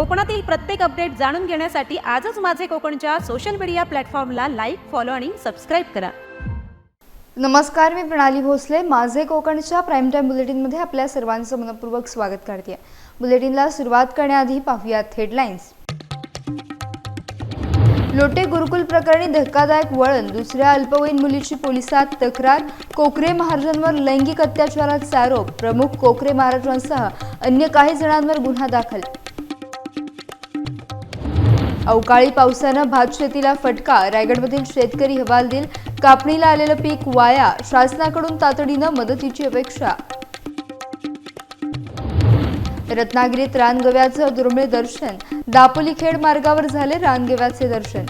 कोकणातील प्रत्येक अपडेट जाणून घेण्यासाठी आजच माझे कोकणच्या सोशल मीडिया प्लॅटफॉर्मला लाईक फॉलो आणि सबस्क्राईब करा. नमस्कार मी प्रणाली भोसले. माझे कोकणच्या प्राईम टाईम बुलेटिनमध्ये आपल्या सर्वांचं मनपूर्वक स्वागत करते. बुलेटिनला सुरुवात करण्याआधी पाहूयात हेडलाईन्स लोटे गुरुकुल प्रकरणी धक्कादायक वळण. दुसऱ्या अल्पवयीन मुलीची पोलिसात तक्रार. कोकरे महाराजांवर लैंगिक अत्याचाराचा आरोप. प्रमुख कोकरे महाराजांसह अन्य काही जणांवर गुन्हा दाखल. अवकाळी पावसानं भात शेतीला फटका. रायगडमधील शेतकरी हवालदिल. कापणीला आलेलं पीक वाया. शासनाकडून तातडीनं मदतीची अपेक्षा. रत्नागिरीत रानगव्याचं दुर्मिळ दर्शन. दापोली खेड मार्गावर झाले रानगव्याचे दर्शन.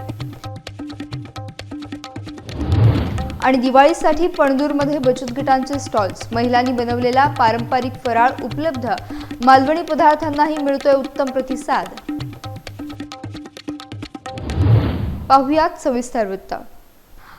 आणि दिवाळीसाठी पणदूरमध्ये बचत गटांचे स्टॉल्स. महिलांनी बनवलेला पारंपरिक फराळ उपलब्ध. मालवणी पदार्थांनाही मिळतोय उत्तम प्रतिसाद. पाहुयात सविस्तर वृत्त.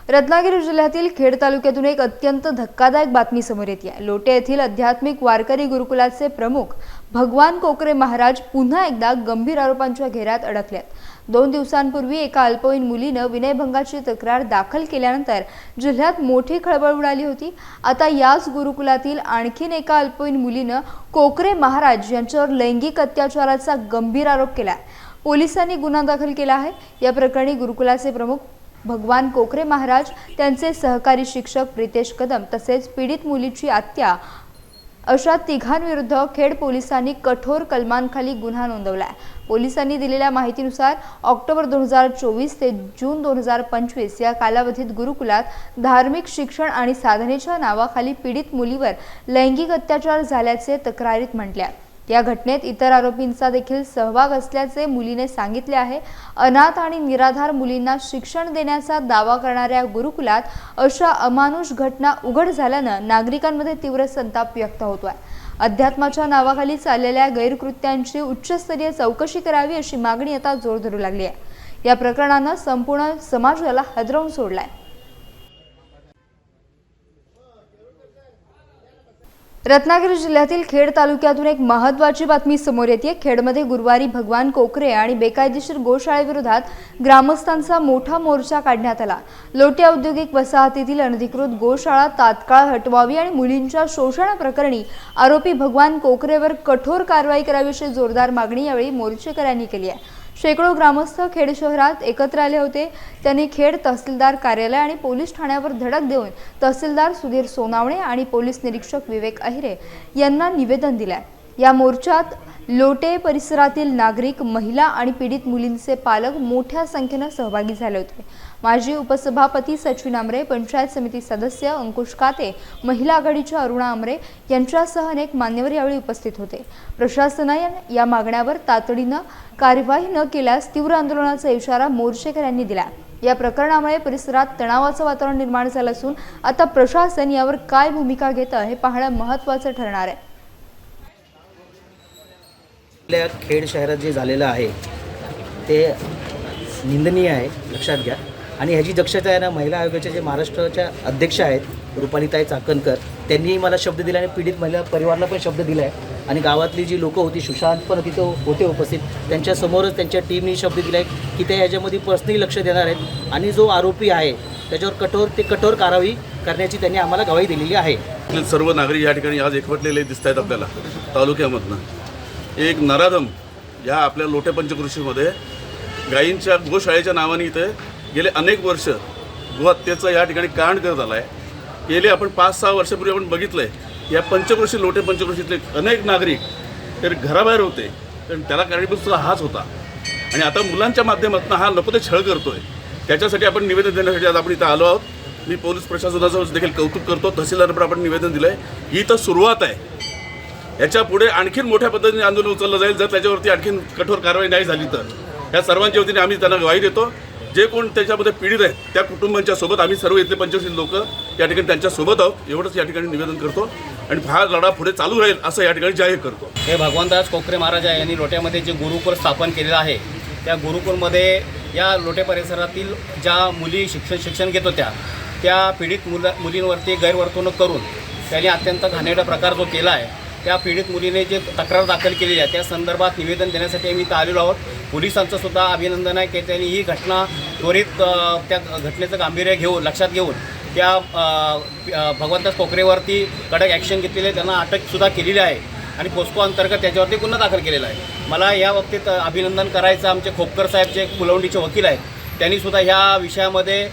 रत्नागिरी जिल्ह्यातील खेड तालुक्यातून एक अत्यंत धक्कादायक बातमी समोर येते आहे लोटे येथील आध्यात्मिक वारकरी गुरुकुलाचे प्रमुख भगवान कोकरे महाराज पुन्हा एकदा गंभीर आरोपांच्या घेऱ्यात अडकल्यात दोन दिवसांपूर्वी एका अल्पवयीन मुलीनं विनयभंगाची तक्रार दाखल केल्यानंतर जिल्ह्यात मोठी खळबळ उडाली होती. आता याच गुरुकुलातील आणखीन एका अल्पवयीन मुलीनं कोकरे महाराज यांच्यावर लैंगिक अत्याचाराचा गंभीर आरोप केला आहे पोलिसांनी गुन्हा दाखल केला आहे. या प्रकरणी गुरुकुलाचे प्रमुख भगवान कोकरे महाराज त्यांचे सहकारी शिक्षक प्रितेश कदम तसेच पीडित मुलीची आत्या अशा तिघांविरुद्ध खेड पोलिसांनी कठोर कलमांखाली गुन्हा नोंदवलाय पोलिसांनी दिलेल्या माहितीनुसार ऑक्टोबर दोन हजार चोवीस ते जून दोन हजार पंचवीस या कालावधीत गुरुकुलात धार्मिक शिक्षण आणि साधनेच्या नावाखाली पीडित मुलीवर लैंगिक अत्याचार झाल्याचे तक्रारीत म्हटले आहे. या घटनेत इतर आरोपींचा देखील सहभाग असल्याचे मुलीने सांगितले आहे. अनाथ आणि निराधार मुलींना शिक्षण देण्याचा दावा करणाऱ्या गुरुकुलात अशा अमानुष घटना उघड झाल्यानं नागरिकांमध्ये तीव्र संताप व्यक्त होतोय. अध्यात्माच्या नावाखाली चाललेल्या गैरकृत्यांची उच्चस्तरीय चौकशी करावी अशी मागणी आता जोर धरू लागली आहे. या प्रकरणानं संपूर्ण समाजाला हदरवून सोडलाय. रत्नागिरी जिल्ह्यातील खेड तालुक्यातून एक महत्वाची बातमी समोर येते खेडमध्ये गुरुवारी भगवान कोकरे आणि बेकायदेशीर गोशाळेविरोधात ग्रामस्थांचा मोठा मोर्चा काढण्यात आला. लोट्या औद्योगिक वसाहतीतील अनधिकृत गोशाळा तात्काळ हटवावी आणि मुलींच्या शोषणाप्रकरणी आरोपी भगवान कोकरेवर कठोर कारवाई करावी अशी जोरदार मागणी यावेळी मोर्चेकऱ्यांनी केली आहे. शेकडो ग्रामस्थ खेड शहरात एकत्र आले होते. त्यांनी खेड तहसीलदार कार्यालय आणि पोलीस ठाण्यावर धडक देऊन तहसीलदार सुधीर सोनावणे आणि पोलीस निरीक्षक विवेक अहिरे यांना निवेदन दिलंय. या मोर्चात लोटे परिसरातील नागरिक महिला आणि पीडित मुलींचे पालक मोठ्या संख्येनं सहभागी झाले होते. माजी उपसभापती सचिन आमरे पंचायत समिती सदस्य अंकुश काते महिला आघाडीच्या अरुणा आमरे यांच्यासह अनेक मान्यवर यावेळी उपस्थित होते. प्रशासनाने या मागण्यावर तातडीनं कार्यवाही न केल्यास तीव्र आंदोलनाचा इशारा मोर्चेकऱ्यांनी दिला. या प्रकरणामुळे परिसरात तणावाचं वातावरण निर्माण झालं असून आता प्रशासन यावर काय भूमिका घेतं हे पाहणं महत्त्वाचं ठरणार आहे. आपल्या खेड शहरात जे झालेलं आहे ते निंदनीय आहे लक्षात घ्या. आणि ह्याची दक्षता आहे ना महिला आयोगाच्या जे महाराष्ट्राच्या अध्यक्ष आहेत रुपालीताई चाकणकर त्यांनी मला शब्द दिला आणि पीडित महिला परिवाराला पण शब्द दिला आहे आणि गावातली जी लोकं होती सुशांत पण तिथं होते उपस्थित. त्यांच्यासमोरच त्यांच्या टीमनी शब्द दिला आहे की ते ह्याच्यामध्ये पर्सनली लक्ष देणार आहेत. आणि जो आरोपी आहे त्याच्यावर कठोर ते कठोर कारवाई करण्याची त्यांनी आम्हाला गवाही दिलेली आहे. सर्व नागरिक या ठिकाणी आज एकवटलेले दिसत आहेत आपल्याला तालुक्यामधनं. एक नराधम ह्या आपल्या लोटे पंचकृषीमध्ये गायींच्या गोशाळेच्या नावाने इथे गेले अनेक वर्ष गोहत्येचं या ठिकाणी कांड करत आला आहे गेले आपण पाच सहा वर्षापूर्वी आपण बघितलं आहे या पंचकृषी लोटे पंचकृषीतले अनेक नागरिक तर घराबाहेर होते कारण त्याला कारणीभूत सुद्धा हाच होता. आणि आता मुलांच्या माध्यमातून हा लपते छळ छळ करतोय. त्याच्यासाठी आपण निवेदन देण्यासाठी आज आपण इथं आलो आहोत. मी पोलीस प्रशासनाचं देखील कौतुक करतो तहसीलदार आपण निवेदन दिलं आहे ही तर सुरुवात आहे. याच्यापुढे आणखीन मोठ्या पद्धतीने आंदोलन उचललं जाईल. जर त्याच्यावरती आणखीन कठोर कारवाई नाही झाली तर. या सर्वांच्या वतीने आम्ही त्यांना ग्वाही देतो. जे कोण त्याच्यामध्ये पीडित आहेत त्या कुटुंबांच्या सोबत आम्ही सर्व इथले पंचवीस लोक या ठिकाणी त्यांच्यासोबत आहोत. एवढंच या ठिकाणी निवेदन करतो. आणि हा लढा पुढे चालू राहील असं या ठिकाणी जाहीर करतो. हे भगवानदास कोकरे महाराज आहे. यांनी लोट्यामध्ये जे गुरुकुल स्थापन केलेलं आहे त्या गुरुकुलमध्ये या लोटे परिसरातील ज्या मुली शिक्षण शिक्षण घेत होत्या त्या पीडित मुला मुलींवरती गैरवर्तणूक करून त्यांनी अत्यंत घाणेरडा प्रकार जो केला आहे त्या पीडित मुलीने जे तक्रार दाखल केलेली आहे त्या संदर्भात निवेदन देण्यासाठी आम्ही इथं आलेलो आहोत. पोलिसांचं सुद्धा अभिनंदन आहे की त्यांनी ही घटना त्वरित त्या घटनेचं गांभीर्य घेऊन लक्षात घेऊन त्या भगवंतदास कोकरेवरती कडक ॲक्शन घेतलेली आहे. त्यांना अटकसुद्धा केलेली आहे आणि पोस्को अंतर्गत त्याच्यावरती गुन्हा दाखल केलेला आहे. मला या बाबतीत अभिनंदन करायचं आमचे खोपकर साहेब जे कुलवंडीचे वकील आहेत त्यांनीसुद्धा ह्या विषयामध्ये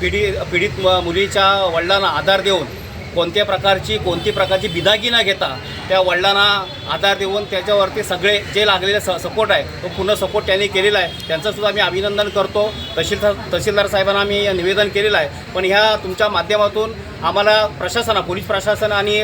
पीडित पिढी पीडित म- मुलीच्या वडिलांना आधार देऊन कोणत्या प्रकारची कोणती प्रकारची बिदागी न घेता त्या वडिलांना आधार देऊन त्याच्यावरती सगळे जे लागलेले स सपोर्ट आहे तो पूर्ण सपोर्ट त्यांनी केलेला आहे. त्यांचंसुद्धा आम्ही अभिनंदन करतो. तहसीलदार तहसीलदार साहेबांना आम्ही निवेदन केलेलं आहे. पण ह्या तुमच्या माध्यमातून आम्हाला प्रशासना पोलीस प्रशासन आणि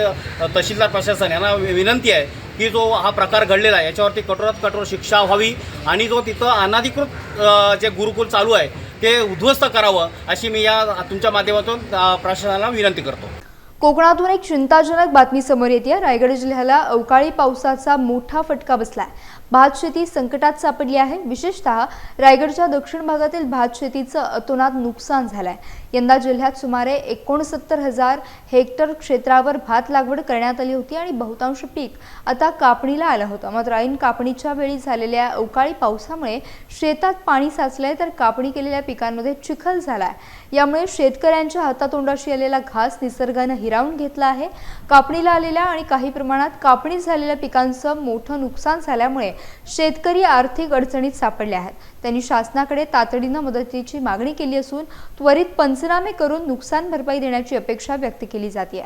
तहसीलदार प्रशासन यांना विनंती आहे की जो हा प्रकार घडलेला आहे याच्यावरती कठोरात कठोर शिक्षा व्हावी आणि जो तिथं अनाधिकृत जे गुरुकुल चालू आहे ते उद्ध्वस्त करावं अशी मी या तुमच्या माध्यमातून प्रशासनाला विनंती करतो. कोकणातून एक चिंताजनक बातमी समोर येते रायगड जिल्ह्याला अवकाळी पावसाचा मोठा फटका बसलाय. भात शेती संकटात सापडली आहे. विशेषतः रायगडच्या दक्षिण भागातील भात शेतीचं अतोनात नुकसान आहे यंदा जिल्ह्यात सुमारे एकोणसत्तर हजार हेक्टर क्षेत्रावर भात लागवड करण्यात आली होती आणि बहुतांश पीक आता कापणीला आलं होतं. मात्र ऐन कापणीच्या वेळी झालेल्या अवकाळी पावसामुळे शेतात पाणी साचलंय तर कापणी केलेल्या पिकांमध्ये चिखल झालाय. यामुळे शेतकऱ्यांच्या हातातोंडाशी आलेला घास निसर्गानं हिरावून घेतला आहे. कापणीला आलेल्या आणि काही प्रमाणात कापणी झालेल्या पिकांचं मोठं नुकसान झाल्यामुळे शेतकरी आर्थिक अडचणीत सापडले आहेत. त्यांनी शासनाकडे तातडीनं मदतीची मागणी केली असून त्वरित पंचनामे करून नुकसान भरपाई देण्याची अपेक्षा व्यक्त केली जाते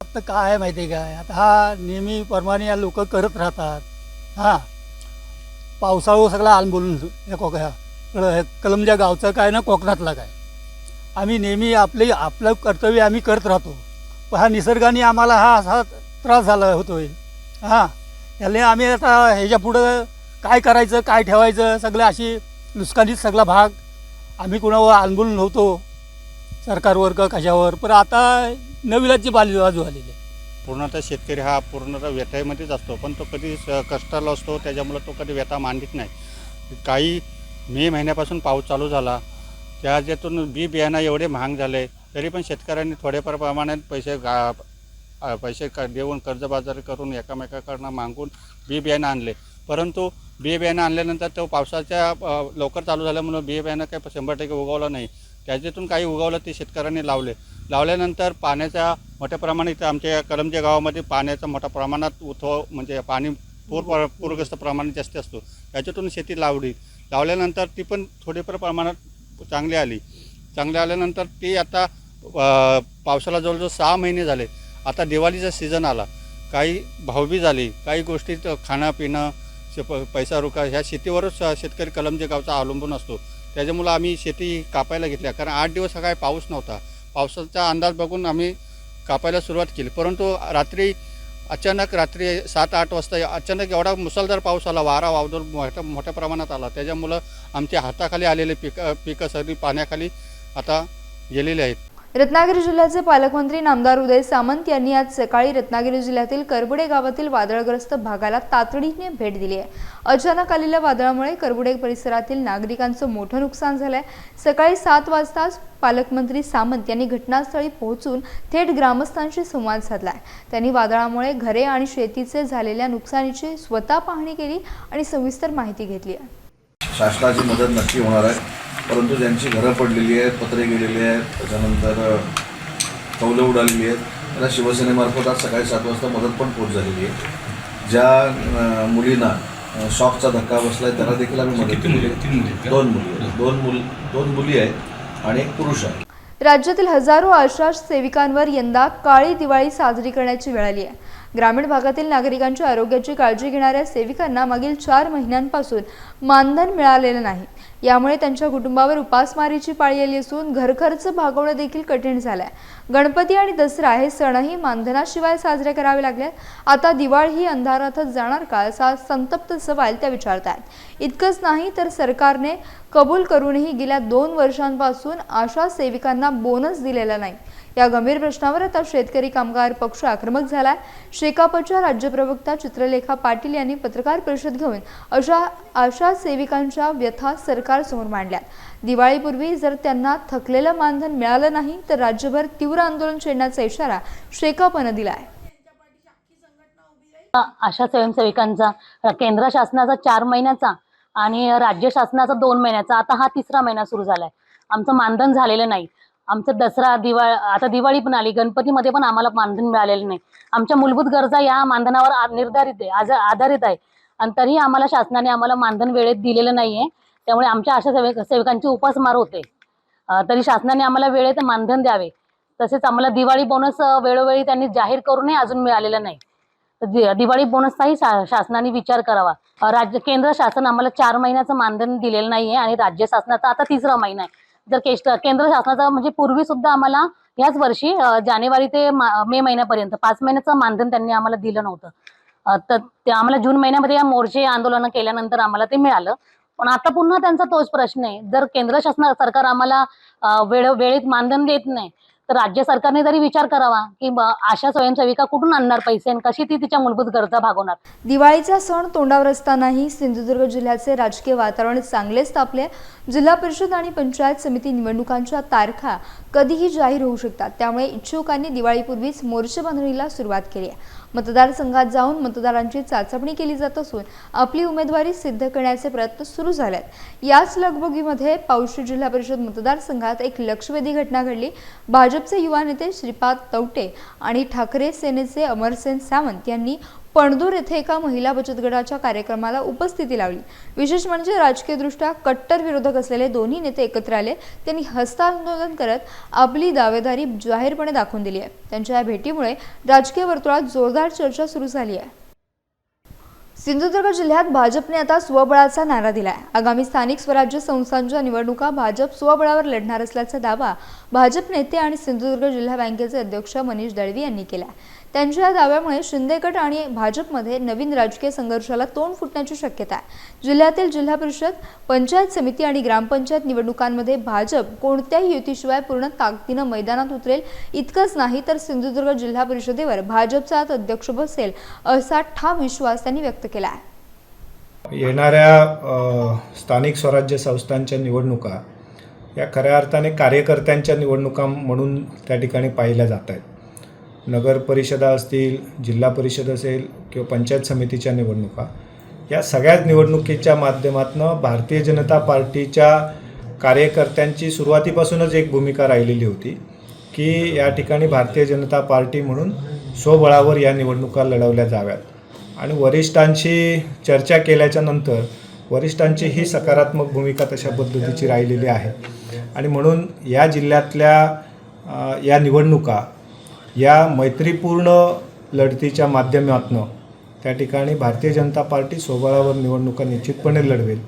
फक्त काय आहे माहिती काय? आता हा नेहमीप्रमाणे या लोक करत राहतात. हां. पावसाळू सगळा आन बोलून या कोक ह्या ह्या कलमच्या गावचं काय ना कोकणातला काय. आम्ही नेहमी आपले आपलं कर्तव्य आम्ही करत राहतो. पण हा निसर्गाने आम्हाला हा असा त्रास झाला होतोय. हां. याला आम्ही आता ह्याच्या पुढं काय करायचं काय ठेवायचं सगळं अशी नुकसानीत सगळा भाग आम्ही कुणावर आंदोलन नव्हतो. सरकारवर का कशावर? पण आता नविलाची बाली बाजू आलेली आहे. पूर्णतः शेतकरी हा पूर्णतः व्यथामध्येच असतो पण तो कधी कष्टाला असतो त्याच्यामुळं तो कधी व्यथा मांडित नाही. काही मे महिन्यापासून पाऊस चालू झाला त्या ज्यातून बी बियाणं एवढे महाग झाले तरी पण शेतकऱ्यांनी थोडेफार प्रमाणात पैसे गा पैसे क देऊन कर्जबाजारी करून एकामेकाकडनं मागून बी बियाणं आणले. परंतु बी बियाणं आणल्यानंतर तो पावसाच्या लवकर चालू झाल्यामुळं बी बियाणं काही शंभर टक्के उगवलं नाही. त्याच्यातून काही उगवलं ते शेतकऱ्यांनी लावले. लावल्यानंतर पाण्याच्या मोठ्या प्रमाणात इथं आमच्या कलमच्या गावामध्ये पाण्याचा मोठ्या प्रमाणात उथव म्हणजे पाणी पूर पूरग्रस्त प्रमाणात जास्त असतो. त्याच्यातून शेती लावली. लावल्यानंतर ती पण थोडीफार प्रमाणात चांगली आली. चांगली आल्यानंतर ती आता पावसाला जवळजवळ सहा महिने झाले. आता दिवाळीचा सीझन आला. काही भावबी झाली काही गोष्टी खाणं पिणं शे- प- पैसा रुका ह्या शेतीवरच शेतकरी कलमजे गावचा अवलंबून असतो. त्याच्यामुळं आम्ही शेती कापायला घेतल्या कारण आठ दिवस हा काय पाऊस नव्हता. पावसाचा अंदाज बघून आम्ही कापायला सुरुवात केली. परंतु रात्री अचानक रात्री सात आठ वाजता अचानक एवढा मुसळधार पाऊस आला वारा वावदर मोठ्या मोठ्या प्रमाणात आला. त्याच्यामुळं आमच्या हाताखाली आलेले पिकं पिकं सगळी पाण्याखाली आता गेलेली आहेत. रत्नागिरी जिल्ह्याचे पालकमंत्री नामदार उदय सामंत यांनी आज सकाळी रत्नागिरी जिल्ह्यातील करबुडे गावातील वादळग्रस्त भागाला तातडीने भेट दिली आहे. अचानक आलेल्या वादळामुळे करबुडे परिसरातील नागरिकांचं मोठं नुकसान झालंय. सकाळी सात वाजताच पालकमंत्री सामंत यांनी घटनास्थळी पोहोचून थेट ग्रामस्थांशी संवाद साधलाय. त्यांनी वादळामुळे घरे आणि शेतीचे झालेल्या नुकसानीची स्वतः पाहणी केली आणि सविस्तर माहिती घेतली आहे. शासनाची मदत नक्की होणार आहे. परंतु ज्यांची घरं पडलेली आहेत पत्रे गेलेली आहेत त्याच्यानंतर कौलं उडालेली आहेत. त्याला शिवसेनेमार्फत आज सकाळी सात वाजता मदत पण पोच झालेली आहे. ज्या मुलींना शॉकचा धक्का बसला आहे त्यांना देखील आम्ही मदत केली आहे दोन मुली. दोन मुल दोन मुली आहेत आणि एक पुरुष आहे. राज्यातील हजारो आशा सेविकांवर यंदा काळी दिवाळी साजरी करण्याची वेळ आली आहे. ग्रामीण भागातील नागरिकांच्या आरोग्याची काळजी घेणाऱ्या सेविकांना मागील चार महिन्यांपासून मानधन मिळालेलं नाही. यामुळे त्यांच्या कुटुंबावर उपासमारीची पाळी आली असून घरखर्च भागवणं देखील कठीण झालंय. गणपती आणि दसरा हे सणही मानधनाशिवाय साजरे करावे लागले. आता दिवाळी ही अंधारातच जाणार का असा संतप्त सवाल त्या विचारतात इतकंच नाही तर सरकारने कबूल करूनही गेल्या दोन वर्षांपासून आशा सेविकांना बोनस दिलेला नाही. या गंभीर प्रश्नावर आता शेतकरी कामगार पक्ष आक्रमक झालाय. शेकापच्या राज्य प्रवक्ता चित्रलेखा पाटील यांनी पत्रकार परिषद घेऊन अशा आशा सेविकांच्या व्यथा सरकारसमोर मांडल्यात. दिवाळीपूर्वी जर त्यांना थकलेलं मानधन मिळालं नाही तर राज्यभर तीव्र आंदोलन छेडण्याचा इशारा शेकापनं दिला आहे आशा स्वयंसेविकांचा केंद्र शासनाचा चार महिन्याचा आणि राज्य शासनाचा दोन महिन्याचा. आता हा तिसरा महिना सुरू झालाय. आमचं मानधन झालेलं नाही. आमचं दसरा दिवाळी आता दिवाळी पण आली गणपतीमध्ये पण आम्हाला मानधन मिळालेलं नाही. आमच्या मूलभूत गरजा या मानधनावर निर्धारित आहे आज आधारित आहे. आणि तरीही आम्हाला शासनाने आम्हाला मानधन वेळेत दिलेलं नाहीये. त्यामुळे आमच्या आशा सेवक सेवकांची उपासमार होते. तरी शासनाने आम्हाला वेळेत मानधन द्यावे. तसेच आम्हाला दिवाळी बोनस वेळोवेळी त्यांनी जाहीर करूनही अजून मिळालेला नाही. दिवाळी बोनसचाही शा- शासनाने विचार करावा. राज्य केंद्र शासन आम्हाला चार महिन्याचं मानधन दिलेलं नाही आहे आणि राज्य शासनाचा आता तिसरा महिना आहे. जर केंद्र शासनाचा म्हणजे पूर्वी सुद्धा आम्हाला याच वर्षी जानेवारी ते मे महिन्यापर्यंत पाच महिन्याचं मानधन त्यांनी आम्हाला दिलं नव्हतं. तर ते आम्हाला जून महिन्यामध्ये या मोर्चे आंदोलन केल्यानंतर आम्हाला ते मिळालं. पण आता पुन्हा त्यांचा तोच प्रश्न आहे. जर केंद्र शासन सरकार आम्हाला वेळ वेळेत मानधन देत नाही तर राज्य सरकारने तरी विचार करावा की अशा आशा स्वयंसेविका कुठून आणणार पैसे आणि कशी ती तिच्या मूलभूत गरजा भागवणार? दिवाळीचा सण तोंडावर असतानाही सिंधुदुर्ग जिल्ह्याचे राजकीय वातावरण चांगलेच तापले. जिल्हा परिषद आणि पंचायत समिती निवडणुकांच्या तारखा कधीही जाहीर होऊ शकतात त्यामुळे इच्छुकांनी दिवाळीपूर्वीच मोर्चे बांधणीला सुरुवात केली आहे. मतदारसंघात जाऊन मतदारांची चाचपणी केली जात असून आपली उमेदवारी सिद्ध करण्याचे प्रयत्न सुरू झालेत. याच लगबगीमध्ये पावशी जिल्हा परिषद मतदारसंघात एक लक्षवेधी घटना घडली. भाजपचे युवा नेते श्रीपाद तवटे आणि ठाकरे सेनेचे अमरसेन सावंत यांनी पणदूर येथे एका महिला बचत गटाच्या कार्यक्रमाला उपस्थिती लावली. विशेष म्हणजे राजकीयदृष्ट्या कट्टर विरोधक असलेले दोन्ही नेते एकत्र आले. त्यांनी हस्तांदोलन करत आपली दावेदारी जाहीरपणे दाखवून दिली आहे. त्यांच्या या भेटीमुळे राजकीय वर्तुळात जोरदार चर्चा सुरू झाली आहे. सिंधुदुर्ग जिल्ह्यात भाजपने आता स्वबळाचा नारा दिलाय. आगामी स्थानिक स्वराज्य संस्थांच्या निवडणुका भाजप स्वबळावर लढणार असल्याचा दावा भाजप नेते आणि सिंधुदुर्ग जिल्हा बँकेचे अध्यक्ष मनीष दळवी यांनी केला त्यांच्या या दाव्यामुळे शिंदेगट आणि भाजपमध्ये नवीन राजकीय संघर्षाला तोंड फुटण्याची शक्यता आहे. जिल्ह्यातील जिल्हा परिषद पंचायत समिती आणि ग्रामपंचायत निवडणुकांमध्ये भाजप कोणत्याही युतीशिवाय पूर्ण ताकदीनं मैदानात उतरेल इतकंच नाही तर सिंधुदुर्ग जिल्हा परिषदेवर भाजपचा आता अध्यक्ष बसेल असा ठाम विश्वास त्यांनी व्यक्त केला आहे. येणाऱ्या स्थानिक स्वराज्य संस्थांच्या निवडणुका या खऱ्या अर्थाने कार्यकर्त्यांच्या निवडणुका म्हणून त्या ठिकाणी पाहिल्या जात आहेत. नगर परिषदा असतील जिल्हा परिषद असेल किंवा पंचायत समितीच्या निवडणुका या सगळ्याच निवडणुकीच्या माध्यमातून भारतीय जनता पार्टीच्या कार्यकर्त्यांची सुरुवातीपासूनच एक भूमिका राहिलेली होती की या ठिकाणी भारतीय जनता पार्टी म्हणून स्वबळावर या निवडणुका लढवल्या जाव्यात. आणि वरिष्ठांशी चर्चा केल्याच्यानंतर वरिष्ठांची ही सकारात्मक भूमिका तशा पद्धतीची राहिलेली आहे. आणि म्हणून या जिल्ह्यातल्या या निवडणुका या मैत्रीपूर्ण लढतीच्या माध्यमातून त्या ठिकाणी भारतीय जनता पार्टी स्वबळावर निवडणुका निश्चितपणे लढवेल.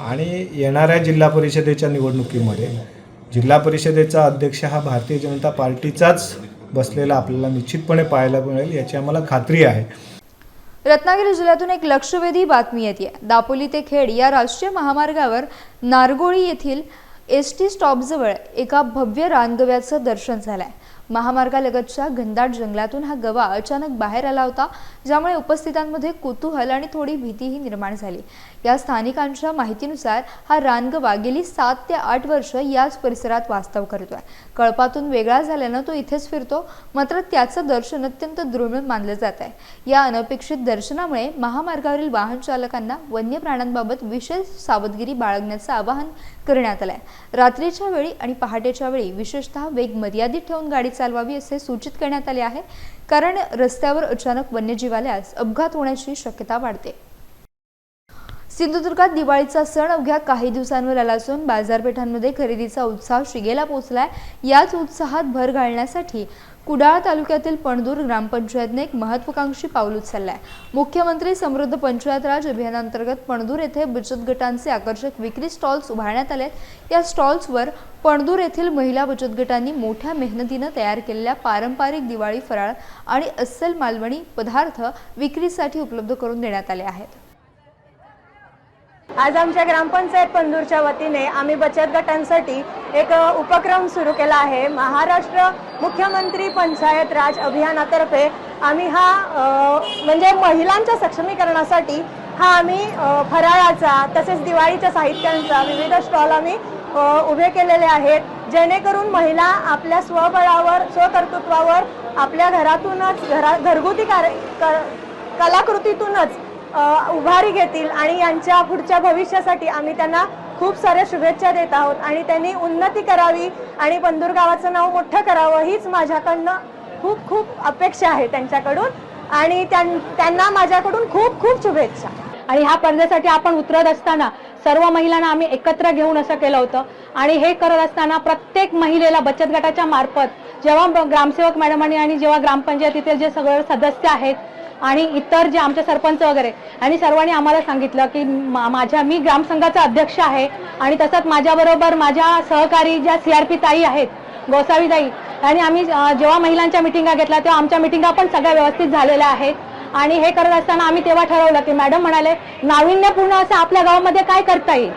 आणि येणाऱ्या जिल्हा परिषदेच्या निवडणुकीमध्ये जिल्हा परिषदेचा अध्यक्ष हा भारतीय जनता पार्टीचाच बसलेला आपल्याला निश्चितपणे पाहायला मिळेल याची आम्हाला खात्री आहे. रत्नागिरी जिल्ह्यातून एक लक्षवेधी बातमी येते. दापोली ते खेड या राष्ट्रीय महामार्गावर नारगोळी येथील एस टी स्टॉपजवळ एका भव्य रानगव्याचं दर्शन झालं आहे महामार्गालगतच्या घनदाट जंगलातून हा गवा अचानक बाहेर आला होता ज्यामुळे उपस्थितांमध्ये कुतूहल आणि थोडी भीतीही निर्माण झाली. या स्थानिकांच्या माहितीनुसार हा रानगवा गेली सात ते आठ वर्ष याच परिसरात वास्तव करतोय. कळपातून वेगळा झाल्यानं तो इथेच फिरतो मात्र त्याचं दर्शन अत्यंत दुर्मिळ मानलं जात आहे. या अनपेक्षित दर्शनामुळे महामार्गावरील वाहन चालकांना वन्य प्राण्यांबाबत विशेष सावधगिरी बाळगण्याचं आवाहन करण्यात आलंय. रात्रीच्या वेळी आणि पहाटेच्या वेळी विशेषतः वेग मर्यादित ठेवून गाडी चालवावी असे सूचित करण्यात आले आहे. कारण रस्त्यावर अचानक वन्यजीव आल्यास अपघात होण्याची शक्यता वाढते. सिंधुदुर्गात दिवाळीचा सण अवघ्या काही दिवसांवर आला असून बाजारपेठांमध्ये खरेदीचा उत्साह शिगेला पोहोचलाय. याच उत्साहात भर घालण्यासाठी कुडाळ तालुक्यातील पणदूर ग्रामपंचायतने एक महत्वाकांक्षी पाऊल उचललंय. मुख्यमंत्री समृद्ध पंचायत राज अभियानांतर्गत पणदूर येथे बचत गटांचे आकर्षक विक्री स्टॉल्स उभारण्यात आले या स्टॉल्सवर पणदूर येथील महिला बचत गटांनी मोठ्या मेहनतीनं तयार केलेल्या पारंपरिक दिवाळी फराळ आणि अस्सल मालवणी पदार्थ विक्रीसाठी उपलब्ध करून देण्यात आले आहेत. आज आमच्या ग्रामपंचायत पंधूरच्या वतीने आम्ही बचत गटांसाठी एक उपक्रम सुरू केला आहे. महाराष्ट्र मुख्यमंत्री पंचायत राज अभियानातर्फे आम्ही हा म्हणजे महिलांच्या सक्षमीकरणासाठी हा आम्ही फराळाचा तसेच दिवाळीच्या साहित्यांचा विविध स्टॉल आम्ही उभे केलेले आहेत. जेणेकरून महिला आपल्या स्वबळावर स्वकर्तृत्वावर आपल्या घरातूनच घरा घरगुती कार्य कर कलाकृतीतूनच उभारी घेतील आणि यांच्या पुढच्या भविष्यासाठी आम्ही त्यांना खूप साऱ्या शुभेच्छा देत आहोत. आणि त्यांनी उन्नती करावी आणि पंदूर गावाचं नाव मोठं करावं हीच माझ्याकडनं खूप खूप अपेक्षा आहे त्यांच्याकडून. आणि त्यां- त्यांना माझ्याकडून खूप खूप शुभेच्छा. आणि ह्या स्पर्धेसाठी आपण उतरत असताना सर्व महिलांना आम्ही एकत्र घेऊन असं केलं होतं. आणि हे करत असताना प्रत्येक महिलेला बचत गटाच्या मार्फत जेव्हा ग्रामसेवक मॅडमांनी आणि जेव्हा ग्रामपंचायतीतील जे सगळे सदस्य आहेत आणि इतर जे आमचे सरपंच वगैरे आणि सर्वांनी आम्हाला सांगितलं की मा- माझ्या मी ग्रामसंघाचा अध्यक्ष आहे आणि तसंच माझ्याबरोबर माझ्या सहकारी ज्या सीआरपी ताई आहेत गोसावी ताई आणि आम्ही जेव्हा महिलांच्या मिटिंगा घेतल्या तेव्हा आमच्या मिटिंगा पण सगळ्या व्यवस्थित झालेल्या आहेत. आणि हे करत असताना आम्ही तेव्हा ठरवलं की मॅडम म्हणाले नाविन्यपूर्ण असं आपल्या गावामध्ये काय करता येईल?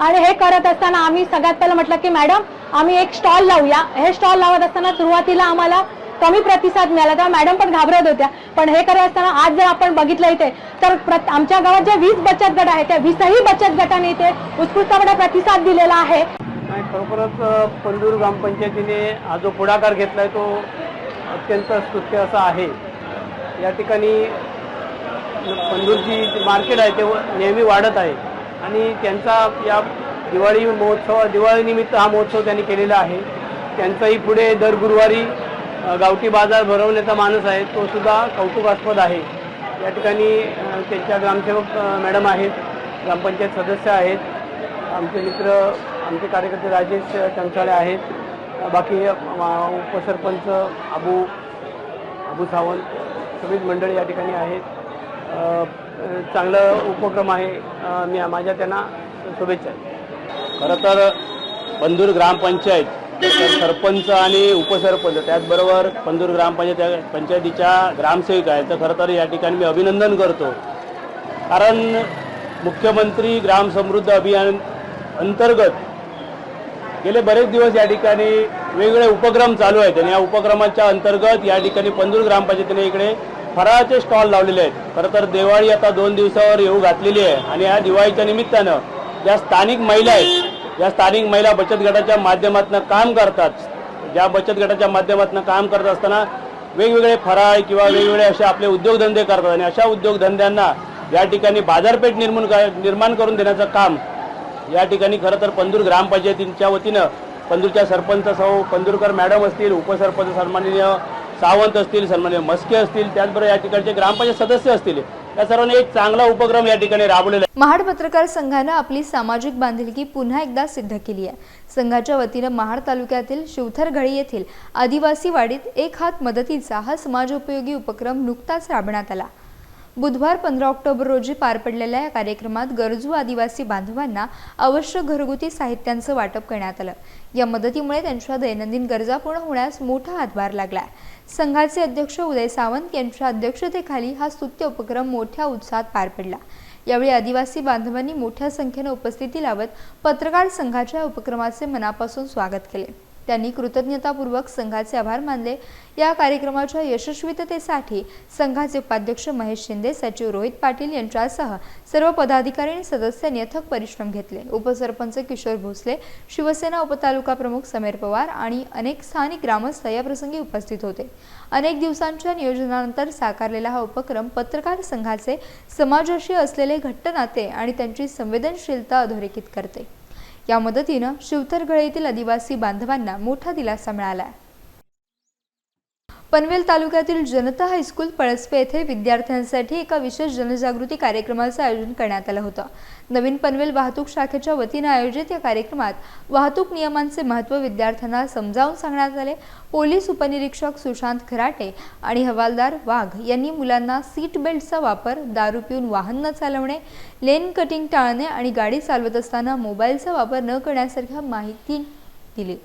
आणि हे करत असताना आम्ही सगळ्यात पहिलं म्हटलं की मॅडम आम्ही एक स्टॉल लावूया. हे स्टॉल लावत असताना सुरुवातीला आम्हाला कमी प्रतिसाद मिळाला तेव्हा मॅडम पण घाबरत होत्या. पण हे करत असताना आज जर आपण बघितलं इथे तर आमच्या गावात जे वीस बचत गट आहेत त्या वीसही बचत गटाने इथे उत्कृष्टपणे प्रतिसाद दिलेला आहे. आणि खरोखरच अ, पंढूर ग्रामपंचायतीने हा जो पुढाकार घेतलाय तो अत्यंत स्तुत्य असा आहे. या ठिकाणी पंढूरची जी मार्केट आहे ते नेहमी वाढत आहे. आणि त्यांचा या दिवाळी महोत्सव दिवाळीनिमित्त हा महोत्सव त्यांनी केलेला आहे. त्यांचाही पुढे दर गुरुवारी गावठी बाजार भरवण्याचा माणूस आहे तो सुद्धा कौतुकास्पद आहे. या ठिकाणी त्यांच्या ग्रामसेवक मॅडम आहेत ग्रामपंचायत सदस्य आहेत आमचे मित्र आमचे कार्यकर्ते राजेश टंचाळे आहेत बाकी उपसरपंच अबू अबू सावंत सगळीच मंडळी या ठिकाणी आहेत. चांगलं उपक्रम आहे मी माझ्या त्यांना शुभेच्छा खरं तर बंधूर ग्रामपंचायत सरपंच आणि उपसरपंच त्याचबरोबर पंदूर ग्रामपंचायत पंचायतीच्या ग्रामसेविका आहेत. तर खरं तर या ठिकाणी मी अभिनंदन करतो. कारण मुख्यमंत्री ग्राम समृद्ध अभियान अंतर्गत गेले बरेच दिवस या ठिकाणी वेगवेगळे उपक्रम चालू आहेत. आणि या उपक्रमाच्या अंतर्गत या ठिकाणी पंदूर ग्रामपंचायतीने इकडे फराळाचे स्टॉल लावलेले आहेत. खरं तर दिवाळी आता दोन दिवसावर येऊ घातलेली आहे. आणि या दिवाळीच्या निमित्तानं ज्या स्थानिक महिला आहेत या स्थानिक महिला बचत गटाच्या माध्यमातून काम करतात. ज्या बचत गटाच्या माध्यमातून काम करत असताना वेगवेगळे फराळ किंवा वेगवेगळे असे आपले उद्योगधंदे करतात आणि अशा उद्योगधंद्यांना या ठिकाणी बाजारपेठ निर्माण निर्माण करून देण्याचं काम या ठिकाणी खरं तर पंदूर ग्रामपंचायतींच्या वतीनं पंदूरच्या सरपंच सौ पंदूरकर मॅडम असतील उपसरपंच सन्माननीय सावंत असतील सन्माननीय मस्के असतील त्याचबरोबर या ठिकाणचे ग्रामपंचायत सदस्य असतील. या सर्वांनी एक चांगला उपक्रम या ठिकाणी राबवलेला आहे. महाड पत्रकार संघानं आपली सामाजिक बांधिलकी पुन्हा एकदा सिद्ध केली आहे. संघाच्या वतीनं महाड तालुक्यातील शिवथरघळी येथील आदिवासी वाडीत एक हात मदतीचा हा समाजोपयोगी उपक्रम नुकताच राबण्यात आला. बुधवार पंधरा ऑक्टोबर रोजी पार पडलेल्या या कार्यक्रमात गरजू आदिवासी बांधवांना आवश्यक घरगुती साहित्यांचं वाटप करण्यात आलं. या मदतीमुळे त्यांच्या दैनंदिन गरजा पूर्ण होण्यास मोठा हातभार लागला. संघाचे अध्यक्ष उदय सावंत यांच्या अध्यक्षतेखाली हा स्तुत्य उपक्रम मोठ्या उत्साहात पार पडला. यावेळी आदिवासी बांधवांनी मोठ्या संख्येनं उपस्थिती लावत पत्रकार संघाच्या उपक्रमाचे मनापासून स्वागत केले. त्यांनी कृतज्ञतापूर्वक संघाचे आभार मानले. या कार्यक्रमाच्या यशस्वीततेसाठी संघाचे उपाध्यक्ष महेश शिंदे सचिव रोहित पाटील यांच्यासह सर्व पदाधिकारी आणि सदस्यांनी अथक परिश्रम घेतले. उपसरपंच किशोर भोसले शिवसेना उपतालुका प्रमुख समीर पवार आणि अनेक स्थानिक ग्रामस्थ याप्रसंगी उपस्थित होते. अनेक दिवसांच्या नियोजनानंतर साकारलेला हा उपक्रम पत्रकार संघाचे समाजाशी असलेले घट्ट नाते आणि त्यांची संवेदनशीलता अधोरेखित करते. या मदतीनं शिवथरगळ येथील आदिवासी बांधवांना मोठा दिलासा मिळाला. आहे पनवेल तालुक्यातील जनता हायस्कूल पळसपे येथे विद्यार्थ्यांसाठी एका विशेष जनजागृती कार्यक्रमाचं आयोजन करण्यात आलं होतं. नवीन पनवेल वाहतूक शाखेच्या वतीनं आयोजित या कार्यक्रमात वाहतूक नियमांचे महत्त्व विद्यार्थ्यांना समजावून सांगण्यात आले. पोलीस उपनिरीक्षक सुशांत खराटे आणि हवालदार वाघ यांनी मुलांना सीट बेल्टचा वापर दारू पिऊन वाहन न चालवणे लेन कटिंग टाळणे आणि गाडी चालवत असताना मोबाईलचा वापर न करण्यासारख्या माहिती दिली.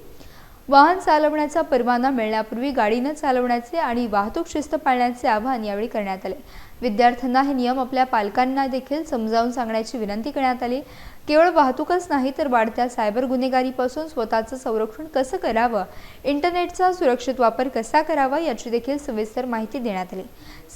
वाहन चालवण्याचा परवाना मिळण्यापूर्वी गाडी न चालवण्याचे आणि वाहतूक शिस्त पाळण्याचे आवाहन यावेळी करण्यात आले. विद्यार्थ्यांना हे नियम आपल्या पालकांना देखील समजावून सांगण्याची विनंती करण्यात आली. केवळ वाहतूकच नाही तर वाढत्या सायबर गुन्हेगारीपासून स्वतःचं संरक्षण कसं करावं? इंटरनेटचा सुरक्षित वापर कसा करावा याची देखील सविस्तर माहिती देण्यात आली.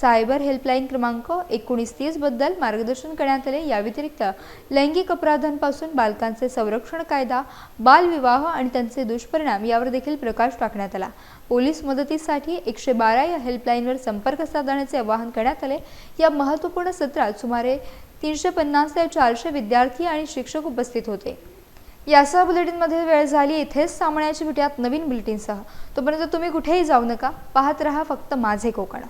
सायबर हेल्पलाईन क्रमांक एकोणीस तीसबद्दल मार्गदर्शन करण्यात आले. या व्यतिरिक्त लैंगिक अपराधांपासून बालकांचे संरक्षण कायदा बालविवाह आणि त्यांचे दुष्परिणाम यावर देखील प्रकाश टाकण्यात आला. पोलीस मदतीसाठी एकशे बारा या हेल्पलाईनवर संपर्क साधण्याचे आवाहन करण्यात आले. या महत्त्वपूर्ण सत्रात सुमारे तीनशे पन्नास ते चारशे विद्यार्थी आणि शिक्षक उपस्थित होते. यासह बुलेटिनमध्ये वेळ झाली इथेच सामन्याची भेटूयात नवीन बुलेटिनसह. तोपर्यंत तुम्ही कुठेही जाऊ नका पाहत रहा फक्त माझे कोकण.